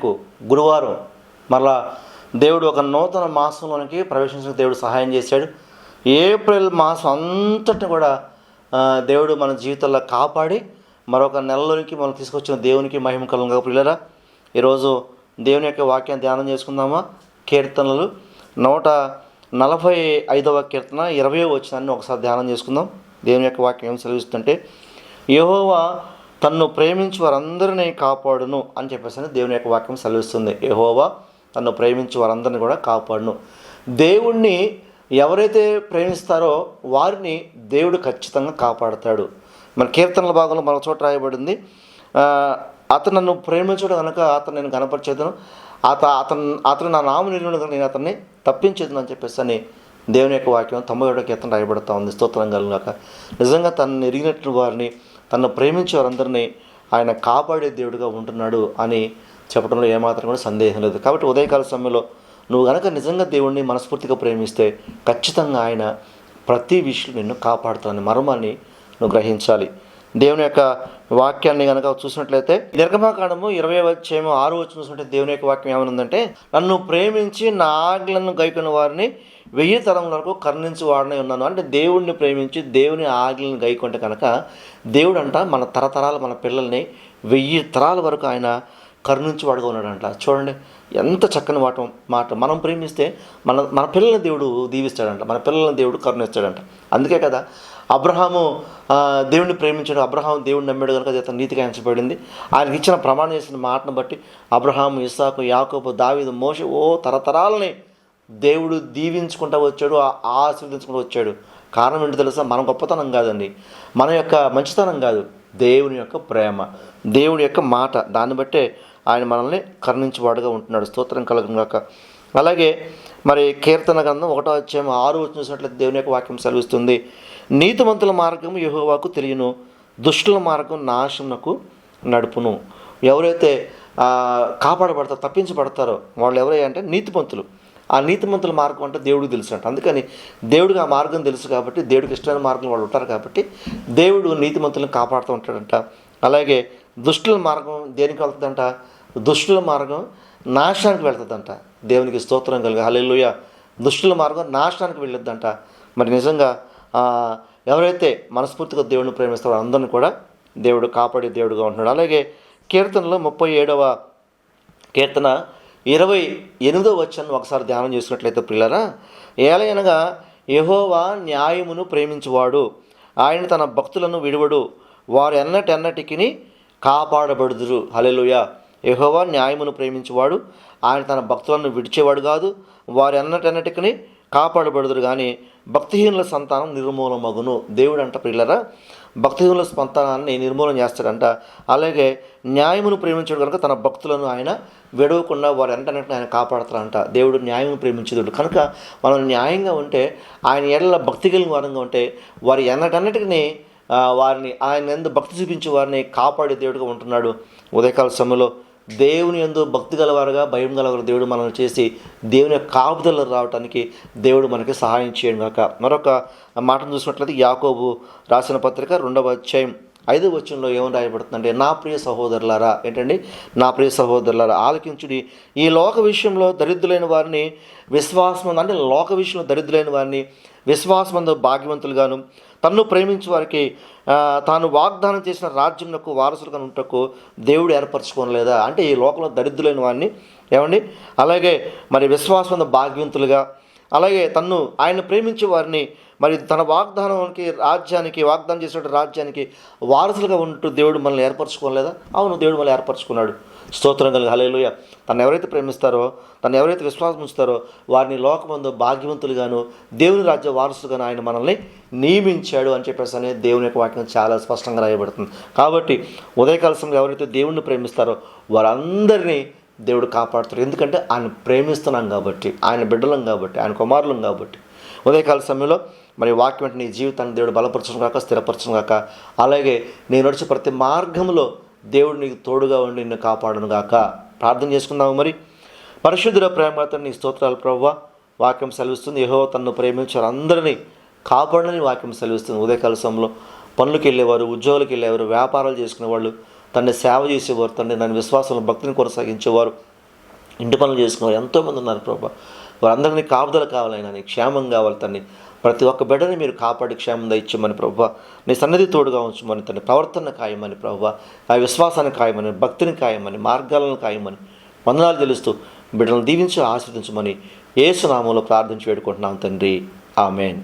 తారీఖు గురువారం మరలా దేవుడు ఒక నూతన మాసంలోనికి ప్రవేశించిన దేవుడు సహాయం చేశాడు. ఏప్రిల్ మాసం అంతటిని కూడా దేవుడు మన జీవితంలో కాపాడి మరొక నెలలోనికి మనం తీసుకొచ్చిన దేవునికి మహిమ కలంగా పిల్లరా ఈరోజు దేవుని యొక్క వాక్యాన్ని ధ్యానం చేసుకుందామా? కీర్తనలు నూట నలభై ఐదవ కీర్తన ఇరవై వచ్చినాన్ని ఒకసారి ధ్యానం చేసుకుందాం. దేవుని యొక్క వాక్యం ఏం సెలవిస్తుంటే యహోవా తన్ను ప్రేమించి వారందరినీ కాపాడును అని చెప్పేసి దేవుని యొక్క వాక్యం సెలవిస్తుంది. యహోవా తన్ను ప్రేమించి వారందరిని కూడా కాపాడును. దేవుణ్ణి ఎవరైతే ప్రేమిస్తారో వారిని దేవుడు ఖచ్చితంగా కాపాడతాడు. మన కీర్తనల భాగంలో మరొక చోట రాయబడింది. అతను నన్ను ప్రేమించడం కనుక అతను నేను కనపరిచేదను అత అతను అతను నా నామ నిర్ణయం నేను అతన్ని తప్పించేదను అని చెప్పేసి అని దేవుని యొక్క వాక్యం తొంభై ఏడో కీర్తన రాయబడతా ఉంది. స్తోత్రం కలుగాక. నిజంగా తనను ఎరిగినట్లు వారిని తనను ప్రేమించే వారందరినీ ఆయన కాపాడే దేవుడిగా ఉంటున్నాడు అని చెప్పడంలో ఏమాత్రం కూడా సందేహం లేదు. కాబట్టి ఉదయకాల సమయంలో నువ్వు గనక నిజంగా దేవుణ్ణి మనస్ఫూర్తిగా ప్రేమిస్తే ఖచ్చితంగా ఆయన ప్రతి విషయం నిన్ను కాపాడుతానని మర్మాన్ని నువ్వు గ్రహించాలి. దేవుని యొక్క వాక్యాన్ని కనుక చూసినట్లయితే నిర్గమాకాండము ఇరవై వచ్చేమో ఆరు వచ్చి చూసినట్టే దేవుని యొక్క వాక్యం ఏమనుందంటే నన్ను ప్రేమించి నా ఆజ్ఞలను గైకున్న వారిని వెయ్యి తరములకు కరుణించి వాడనే ఉన్నాను. అంటే దేవుడిని ప్రేమించి దేవుని ఆజ్ఞలను గైకుంటే కనుక దేవుడు అంట మన తరతరాలు మన పిల్లల్ని వెయ్యి తరాల వరకు ఆయన కరుణించి వాడుగా ఉన్నాడంట. చూడండి ఎంత చక్కని మాట మాట. మనం ప్రేమిస్తే మన మన పిల్లల్ని దేవుడు దీవిస్తాడంట. మన పిల్లల్ని దేవుడు కరుణిస్తాడంట. అందుకే కదా అబ్రహాము దేవుణ్ణి దేవుడిని ప్రేమించాడు. అబ్రహాం దేవుడిని నమ్మాడు కనుక అది అతను నీతిగా ఎంచబడింది. ఆయనకి ఇచ్చిన ప్రమాణం చేసిన మాటను బట్టి అబ్రహాము ఇసాకు యాకోబు దావీదు మోషి ఓ తరతరాలని దేవుడు దీవించుకుంటూ వచ్చాడు ఆ- ఆశీర్వదించుకుంటూ వచ్చాడు. కారణం ఏంటి తెలుసా? మన గొప్పతనం కాదండి. మన యొక్క మంచితనం కాదు. దేవుని యొక్క ప్రేమ. దేవుని యొక్క మాట. దాన్ని బట్టే ఆయన మనల్ని కరుణించేవాడుగా ఉంటున్నాడు. స్తోత్రం కలగగాక అలాగే మరి కీర్తన గ్రంథం ఒకటో వచ్చేం ఆరు వచ్చి చూసినట్లయితే దేవుని యొక్క వాక్యం సెలవిస్తుంది. నీతిమంతుల మార్గం యహోవాకు తెలియను. దుష్టుల మార్గం నాశనకు నడుపును. ఎవరైతే కాపాడబడతారో తప్పించబడతారో వాళ్ళు ఎవరై అంటే నీతిమంతులు. ఆ నీతిమంతుల మార్గం అంటే దేవుడికి తెలుసు అంట అందుకని దేవుడికి ఆ మార్గం తెలుసు కాబట్టి దేవుడికి ఇష్టమైన మార్గం వాళ్ళు ఉంటారు కాబట్టి దేవుడు నీతిమంతులను కాపాడుతూ ఉంటాడంట. అలాగే దుష్టుల మార్గం దేనికి వెళ్తుందంట? దుష్టుల మార్గం నాశనానికి వెళ్తుందంట. దేవునికి స్తోత్రం కలిగి. హల్లెలూయ. దుష్టుల మార్గం నాశనానికి వెళ్ళొద్దంట. మరి నిజంగా ఎవరైతే మనస్ఫూర్తిగా దేవుడిని ప్రేమిస్తారో అందరిని కూడా దేవుడు కాపాడే దేవుడుగా ఉంటున్నాడు. అలాగే కీర్తనలో ముప్పై ఏడవ కీర్తన ఇరవై ఎనిమిదో వచ్చాను ఒకసారి ధ్యానం చేసుకున్నట్లయితే పిల్లరా ఏలయనగా యహోవా న్యాయమును ప్రేమించువాడు. ఆయన తన భక్తులను విడువడు. వారు ఎన్నటెన్నటికి కాపాడబడుదురు. హలెలుయ యహోవా న్యాయమును ప్రేమించువాడు. ఆయన తన భక్తులను విడిచేవాడు కాదు. వారు ఎన్నటెన్నటికి కాపాడబడుదురు కానీ భక్తిహీనుల సంతానం నిర్మూలమగును. దేవుడు అంట పిల్లరా భక్తిహీనుల సంతానాన్ని నిర్మూలన చేస్తాడంట. అలాగే న్యాయమును ప్రేమించడు కనుక తన భక్తులను ఆయన విడవకుండా వారు ఎంటనంటే ఆయన కాపాడతారంట దేవుడు న్యాయమును ప్రేమించేదుడు. కనుక మనం న్యాయంగా ఉంటే ఆయన ఎడల భక్తి కలిగిన వారంగా ఉంటే వారి ఎన్నటన్నిటికీ వారిని ఆయన ఎందు భక్తి చూపించి వారిని కాపాడే దేవుడిగా ఉంటున్నాడు. ఉదయకాల సమయంలో దేవుని ఎందు భక్తి గలవారుగా భయం గలవారు దేవుడు మనల్ని చేసి దేవుని యొక్క కాపుదల రావడానికి దేవుడు మనకి సహాయం చేయండి కాక మరొక మాటను చూసినట్లయితే యాకోబు రాసిన పత్రిక రెండవ అధ్యాయం ఐదో వచనంలో ఏమని రాయబడుతుందంటే నా ప్రియ సహోదరులారా ఏంటండి? నా ప్రియ సహోదరులారా ఆలకించుడి. ఈ లోక విషయంలో దరిద్రులైన వారిని విశ్వాసం అంటే లోక విషయంలో దరిద్రులైన వారిని విశ్వాసమందు భాగ్యవంతులుగాను తన్ను ప్రేమించే వారికి తాను వాగ్దానం చేసిన రాజ్యంకు వారసులుగా ఉంటకు దేవుడు ఏర్పరచుకోలేదా అంటే ఈ లోకంలో దరిద్రులైన వారిని ఏమండి? అలాగే మరి విశ్వాసమందు భాగ్యవంతులుగా అలాగే తన్ను ఆయన ప్రేమించే వారిని మరి తన వాగ్దానానికి రాజ్యానికి వాగ్దానం చేసినటువంటి రాజ్యానికి వారసులుగా ఉంటూ దేవుడు మనల్ని ఏర్పరచుకోలేదా? అవును దేవుడు మనల్ని ఏర్పరచుకున్నాడు. స్తోత్రం కలిగి. హలేలుయ తను ఎవరైతే ప్రేమిస్తారో తను ఎవరైతే విశ్వాసం ఉంచుతారో వారిని లోకమందు భాగ్యవంతులుగాను దేవుని రాజ్య వారసులుగాను ఆయన మనల్ని నియమించాడు అని చెప్పేసి అనే దేవుని యొక్క వాక్యం చాలా స్పష్టంగా రాయబడుతుంది. కాబట్టి ఉదయకాల సమయంలో ఎవరైతే దేవుణ్ణి ప్రేమిస్తారో వారందరినీ దేవుడు కాపాడుతాడు. ఎందుకంటే ఆయన ప్రేమిస్తున్నాం కాబట్టి ఆయన బిడ్డలం కాబట్టి ఆయన కుమారులం కాబట్టి. ఉదయకాల సమయంలో మరి వాక్యం అంటే నీ జీవితాన్ని దేవుడు బలపరచడం కాక స్థిరపరచడం కాక అలాగే నేను నడిచే ప్రతి మార్గంలో దేవుడు నీకు తోడుగా ఉండి నిన్ను కాపాడను గాక. ప్రార్థన చేసుకుందాము మరి. పరిశుద్ధుల ప్రేమతో నీ స్తోత్రాలు ప్రవ్వ. వాక్యం సెలవిస్తుంది. యహో తన్ను ప్రేమించారు. అందరినీ కాపాడని వాక్యం సెలవిస్తుంది. ఉదయకాల సమయంలో పనులకు వెళ్ళేవారు ఉద్యోగులకు వెళ్ళేవారు వ్యాపారాలు చేసుకునేవాళ్ళు. తనని సేవ చేసేవారు తండ్రి నన్ను విశ్వాసంలో భక్తిని కొనసాగించేవారు. ఇంటి పనులు చేసుకునేవారు. ఎంతోమంది ఉన్నారు ప్రభా. వారందరినీ కాపుదల కావాలైనా నీ క్షేమం కావాలి తండ్రి ప్రతి ఒక్క బిడ్డని మీరు కాపాడి క్షేమం దయచ్చమని ప్రభు. నీ సన్నిధి తోడుగా ఉంచమని తన ప్రవర్తన ఖాయమని ప్రభు. ఆ విశ్వాసాన్ని ఖాయమని భక్తిని ఖాయమని మార్గాలను ఖాయమని వందనాలు తెలుస్తూ బిడ్డలను దీవించి ఆశ్రదించమని ఏసునామంలో ప్రార్థించి వేడుకుంటున్నాం తండ్రి. ఆమెన్.